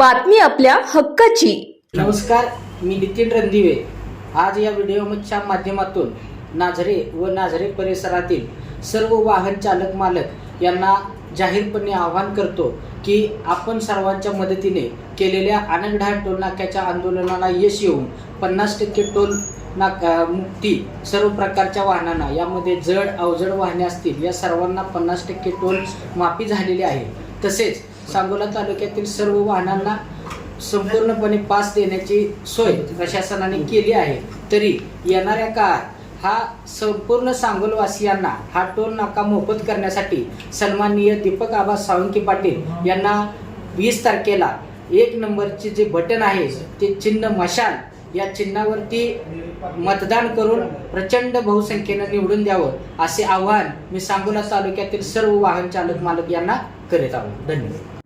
बातमी आपल्या हक्काची. नमस्कार मी नितीन रणदिवे. आज या व्हिडिओच्या माध्यमातून नाझरे व नाझरे परिसरातील सर्व वाहन चालक मालक यांना जाहीरपणे आवाहन करतो की आपण सर्वांच्या मदतीने केलेल्या अनगढा टोल नाक्याच्या आंदोलनाला यश येऊन पन्नास टक्के टोल नाक मुक्ती सर्व प्रकारच्या वाहनांना यामध्ये जड अवजड वाहने असतील या सर्वांना पन्नास टक्के टोल माफी झालेली आहे. तसेच सांगोला तालुक्यातील सर्व वाहनांना संपूर्णपणे पास देण्याची सोय प्रशासनाने केली आहे. तरी येणाऱ्या काळात हा संपूर्ण सांगोलवासियांना हा टोल नाका मोफत करण्यासाठी सन्माननीय दीपक आबा सावंकी पाटील यांना वीस तारखेला एक नंबरचे जे बटन आहे ते चिन्ह मशाल या चिन्हावरती मतदान करून प्रचंड बहुसंख्येनं निवडून द्यावं असे आवाहन मी सांगोला तालुक्यातील सर्व वाहन चालक मालक यांना करीत आहोत. धन्यवाद.